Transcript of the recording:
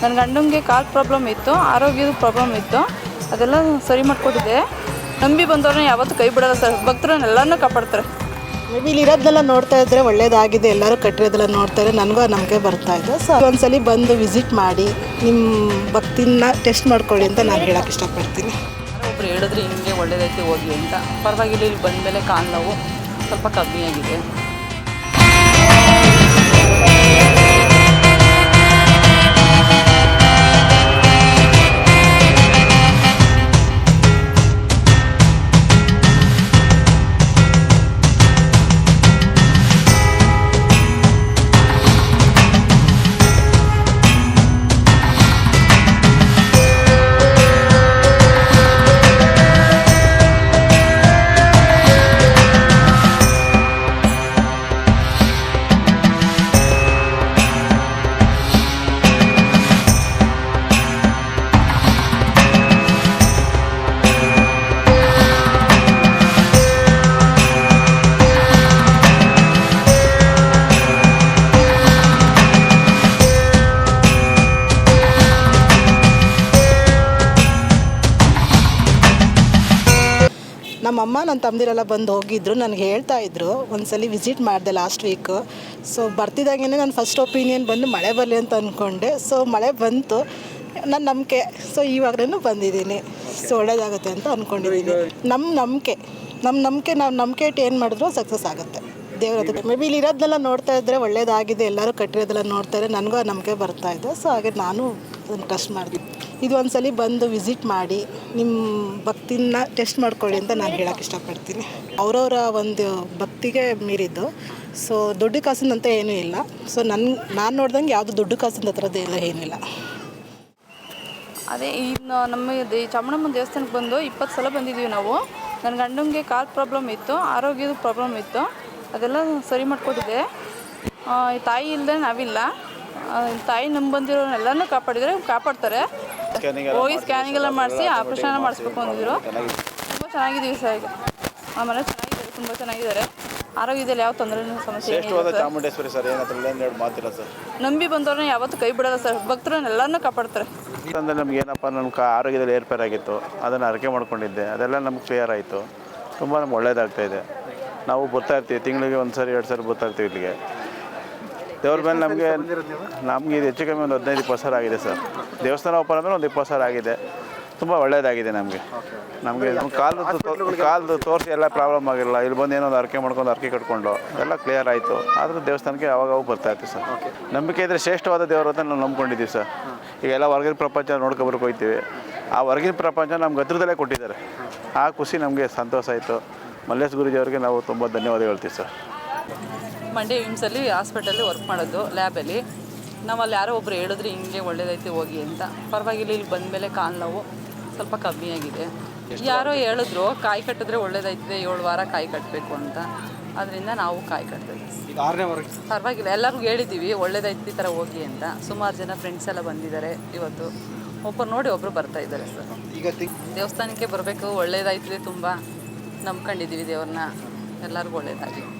ನನ್ನ ಗಂಡಂಗೆ ಕಾಲ್ ಪ್ರಾಬ್ಲಮ್ ಇತ್ತು ಆರೋಗ್ಯದ ಪ್ರಾಬ್ಲಮ್ ಇತ್ತು. ಅದೆಲ್ಲ ಸರಿ ಮಾಡಿಕೊಟ್ಟಿದೆ ನಂಬಿ ಬಂದವ್ರನ್ನ ಯಾವತ್ತೂ ಕೈ ಬಿಡಲ್ಲ ಸರ್. ಭಕ್ತರನ್ನೆಲ್ಲನೂ ಕಾಪಾಡ್ತಾರೆ. ಮೇ ಬಿ ಇಲ್ಲಿ ಇರೋದನ್ನೆಲ್ಲ ನೋಡ್ತಾ ಇದ್ರೆ ಒಳ್ಳೇದಾಗಿದೆ. ಎಲ್ಲರೂ ಕಟ್ಟಿರೋದೆಲ್ಲ ನೋಡ್ತಾರೆ ಇದ್ರೆ ನನಗೂ ನಮಗೆ ನಂಬಿಕೆ ಬರ್ತಾ ಇದೆ. ಸೊ ಒಂದ್ಸಲಿ ಬಂದು ವಿಸಿಟ್ ಮಾಡಿ ನಿಮ್ಮ ಭಕ್ತಿನ ಟೆಸ್ಟ್ ಮಾಡ್ಕೊಳ್ಳಿ ಅಂತ ನಾನು ಹೇಳಕ್ಕೆ ಇಷ್ಟಪಡ್ತೀನಿ. ಒಬ್ರು ಹೇಳಿದ್ರೆ ಹಿಂಗೆ ಒಳ್ಳೇದೈತೆ ಹೋಗಿ ಅಂತ. ಪರವಾಗಿಲ್ಲ ಇಲ್ಲಿ ಬಂದಮೇಲೆ ಕಾಲು ನೋವು ಸ್ವಲ್ಪ ಕಮ್ಮಿ ಆಗಿದೆ. ನಮ್ಮಮ್ಮ ನನ್ನ ತಮ್ಮದಿರೆಲ್ಲ ಬಂದು ಹೋಗಿದ್ರು ನನಗೆ ಹೇಳ್ತಾ ಇದ್ರು ಒಂದ್ಸಲಿ ವಿಸಿಟ್ ಮಾಡಿದೆ ಲಾಸ್ಟ್ ವೀಕ್ ಸೊ ಬರ್ತಿದ್ದಾಗೇನೆ ನಾನು ಫಸ್ಟ್ ಒಪಿನಿಯನ್ ಬಂದು ಮಳೆ ಬರಲಿ ಅಂತ ಅಂದ್ಕೊಂಡೆ ಸೊ ಮಳೆ ಬಂತು. ನನ್ನ ನಂಬಿಕೆ. ಸೊ ಇವಾಗಲೂ ಬಂದಿದ್ದೀನಿ. ಸೊ ಒಳ್ಳೇದಾಗುತ್ತೆ ಅಂತ ಅಂದ್ಕೊಂಡಿದ್ದೀನಿ ನಮ್ಮ ನಂಬಿಕೆ. ನಮ್ಮ ನಂಬಿಕೆ ನಾವು ನಂಬಿಕೆ ಇಟ್ಟು ಏನು ಮಾಡಿದ್ರು ಸಕ್ಸಸ್ ಆಗುತ್ತೆ. ದೇವ್ರ ಹತ್ರ ಮೇ ಬಿ ಇಲ್ಲಿ ಇರೋದನ್ನೆಲ್ಲ ನೋಡ್ತಾ ಇದ್ದರೆ ಒಳ್ಳೇದಾಗಿದೆ, ಎಲ್ಲರೂ ಕಟ್ಟಿರೋದೆಲ್ಲ ನೋಡ್ತಾ ಇದ್ರೆ ನನಗೂ ಆ ನಂಬಿಕೆ ಬರ್ತಾ ಇದೆ. ಸೊ ಹಾಗೆ ನಾನು ಅದನ್ನು ಟ್ರಸ್ಟ್ ಮಾಡಿದೆ ಇದು ಒಂದ್ಸಲಿ ಬಂದು ವಿಸಿಟ್ ಮಾಡಿ ನಿಮ್ಮ ಭಕ್ತಿನ ಟೆಸ್ಟ್ ಮಾಡ್ಕೊಳ್ಳಿ ಅಂತ ನಾನು ಹೇಳಕ್ಕೆ ಇಷ್ಟಪಡ್ತೀನಿ. ಅವರವರ ಒಂದು ಭಕ್ತಿಗೆ ಮೀರಿದ್ದು. ಸೊ ದುಡ್ಡು ಕಾಸಿನಂತ ಏನೂ ಇಲ್ಲ. ಸೊ ನನ್ನ ನಾನು ನೋಡ್ದಂಗೆ ಯಾವುದು ದುಡ್ಡು ಕಾಸಿನ ಹತ್ರದ ಎಲ್ಲ ಏನಿಲ್ಲ ಅದೇ, ಇನ್ನು ನಮ್ಮ ದೇ, ಚಾಮುಂಡಮ್ಮನ ದೇವಸ್ಥಾನಕ್ಕೆ ಬಂದು ಇಪ್ಪತ್ತು ಸಲ ಬಂದಿದ್ದೀವಿ ನಾವು. ನನ್ನ ಗಂಡಂಗೆ ಕಾಲು ಪ್ರಾಬ್ಲಮ್ ಇತ್ತು ಆರೋಗ್ಯದ ಪ್ರಾಬ್ಲಮ್ ಇತ್ತು. ಅದೆಲ್ಲ ಸರಿ ಮಾಡಿಕೊಟ್ಟಿದೆ. ತಾಯಿ ಇಲ್ಲದೆ ನಾವಿಲ್ಲ. ತಾಯಿ ನಂಬಿ ಬಂದಿರೋನೆಲ್ಲನೂ ಕಾಪಾಡಿದರೆ ಕಾಪಾಡ್ತಾರೆ. ಹೋಗಿ ಸ್ಕ್ಯಾನಿಂಗ್ ಎಲ್ಲ ಮಾಡಿಸಿ ಆಪ್ರೇಷನ್ ಮಾಡಿಸ್ಬೇಕು ಅಂದಿದ್ರು. ತುಂಬ ಚೆನ್ನಾಗಿದ್ದೀವಿ ಸರ್ ಈಗ. ಆಮೇಲೆ ಚೆನ್ನಾಗಿದ್ದಾರೆ ತುಂಬ ಚೆನ್ನಾಗಿದ್ದಾರೆ. ಆರೋಗ್ಯದಲ್ಲಿ ಯಾವ ತೊಂದರೆ ಸಮಸ್ಯೆ ಸರ್. ಚಾಮುಂಡೇಶ್ವರಿ ಸರ್ ಏನಂದ್ರೆ ಏನು ಎರಡು ಮಾತಿಲ್ಲ ಸರ್. ನಂಬಿ ಬಂದವ್ರನ್ನ ಯಾವತ್ತೂ ಕೈ ಬಿಡಲ್ಲ ಸರ್. ಭಕ್ತರನ್ನೆಲ್ಲನೂ ಕಾಪಾಡ್ತಾರೆ. ಅಂದರೆ ನಮ್ಗೆ ಏನಪ್ಪ ನಮ್ಮ ಕ ಆರೋಗ್ಯದಲ್ಲಿ ಏರ್ಪೇರಾಗಿತ್ತು. ಅದನ್ನು ಅರಕೆ ಮಾಡ್ಕೊಂಡಿದ್ದೆ. ಅದೆಲ್ಲ ನಮ್ಗೆ ಕ್ಲಿಯರ್ ಆಯಿತು. ತುಂಬ ನಮ್ಗೆ ಒಳ್ಳೇದಾಗ್ತಾ ಇದೆ. ನಾವು ಬರ್ತಾ ಇರ್ತೀವಿ ತಿಂಗಳಿಗೆ ಒಂದು ಸರಿ ಎರಡು ಸರಿ ಬರ್ತಾ ಇರ್ತೀವಿ ಇಲ್ಲಿಗೆ. ದೇವ್ರ ಮೇಲೆ ನಮಗೆ ನಮಗೆ ಇದು ಹೆಚ್ಚು ಕಮ್ಮಿ ಒಂದು ಹದಿನೈದು ಇಪ್ಪತ್ತು ಸಾವಿರ ಆಗಿದೆ ಸರ್. ದೇವಸ್ಥಾನ ಓಪನ್ ಅಂದರೆ ಒಂದು ಇಪ್ಪತ್ತು ಸಾವಿರ ಆಗಿದೆ. ತುಂಬ ಒಳ್ಳೆಯದಾಗಿದೆ ನಮಗೆ. ನಮಗೆ ನಮ್ಮ ಕಾಲು ಕಾಲು ತೋರಿಸಿ ಎಲ್ಲ ಪ್ರಾಬ್ಲಮ್ ಆಗಿರಲ್ಲ ಇಲ್ಲಿ ಬಂದು ಏನೋ ಒಂದು ಅರಕೆ ಮಾಡ್ಕೊಂಡು ಅರಕೆ ಕಟ್ಕೊಂಡು ಎಲ್ಲ ಕ್ಲಿಯರ್ ಆಯಿತು. ಆದರೂ ದೇವಸ್ಥಾನಕ್ಕೆ ಯಾವಾಗ ಅವಾಗ ಬರ್ತಾ ಇರ್ತೀವಿ ಸರ್. ನಂಬಿಕೆ ಇದ್ದರೆ ಶ್ರೇಷ್ಠವಾದ ದೇವರು ಅಂತ ನಾವು ನಂಬ್ಕೊಂಡಿದ್ದೀವಿ ಸರ್. ಈಗ ಎಲ್ಲ ಹೊರಗಿನ ಪ್ರಪಂಚ ನೋಡ್ಕೊಬರ್ಕ್ ಹೋಗ್ತೀವಿ ಆ ಹೊರಗಿನ ಪ್ರಪಂಚ ನಮ್ಗೆ ಹತ್ರದಲ್ಲೇ ಕೊಟ್ಟಿದ್ದಾರೆ. ಆ ಖುಷಿ ನಮಗೆ ಸಂತೋಷ ಆಯಿತು. ಮಲ್ಲೇಶ್ ಗುರುಜಿ ಅವರಿಗೆ ನಾವು ತುಂಬ ಧನ್ಯವಾದ ಹೇಳ್ತೀವಿ ಸರ್. ಮಂಡ್ಯ ವಿಮ್ಸಲ್ಲಿ ಹಾಸ್ಪಿಟಲ್ಲಿ ವರ್ಕ್ ಮಾಡೋದು ಲ್ಯಾಬಲ್ಲಿ ನಾವು ಅಲ್ಲಿ ಯಾರೋ ಒಬ್ರು ಹೇಳಿದ್ರು ಹಿಂಗೆ ಒಳ್ಳೇದೈತೆ ಹೋಗಿ ಅಂತ. ಪರವಾಗಿಲ್ಲ ಇಲ್ಲಿ ಬಂದಮೇಲೆ ಕಾಲು ನೋವು ಸ್ವಲ್ಪ ಕಮ್ಮಿ ಆಗಿದೆ. ಯಾರೋ ಹೇಳಿದ್ರು ಕಾಯಿ ಕಟ್ಟಿದ್ರೆ ಒಳ್ಳೇದಾಯ್ತದೆ ಏಳು ವಾರ ಕಾಯಿ ಕಟ್ಟಬೇಕು ಅಂತ. ಅದರಿಂದ ನಾವು ಕಾಯಿ ಕಟ್ಟಬೇಕು ಪರವಾಗಿಲ್ಲ ಎಲ್ಲರಿಗೂ ಹೇಳಿದ್ದೀವಿ ಒಳ್ಳೇದೈತಿ ಈ ಥರ ಹೋಗಿ ಅಂತ. ಸುಮಾರು ಜನ ಫ್ರೆಂಡ್ಸ್ ಎಲ್ಲ ಬಂದಿದ್ದಾರೆ ಇವತ್ತು. ಒಬ್ಬರು ನೋಡಿ ಒಬ್ಬರು ಬರ್ತಾ ಇದ್ದಾರೆ ಸರ್. ಈಗ ದೇವಸ್ಥಾನಕ್ಕೆ ಬರಬೇಕು ಒಳ್ಳೇದಾಯ್ತದೆ ತುಂಬ. ನಂಬ್ಕೊಂಡಿದ್ದೀವಿ ದೇವ್ರನ್ನ. ಎಲ್ಲರಿಗೂ ಒಳ್ಳೇದಾಗಿ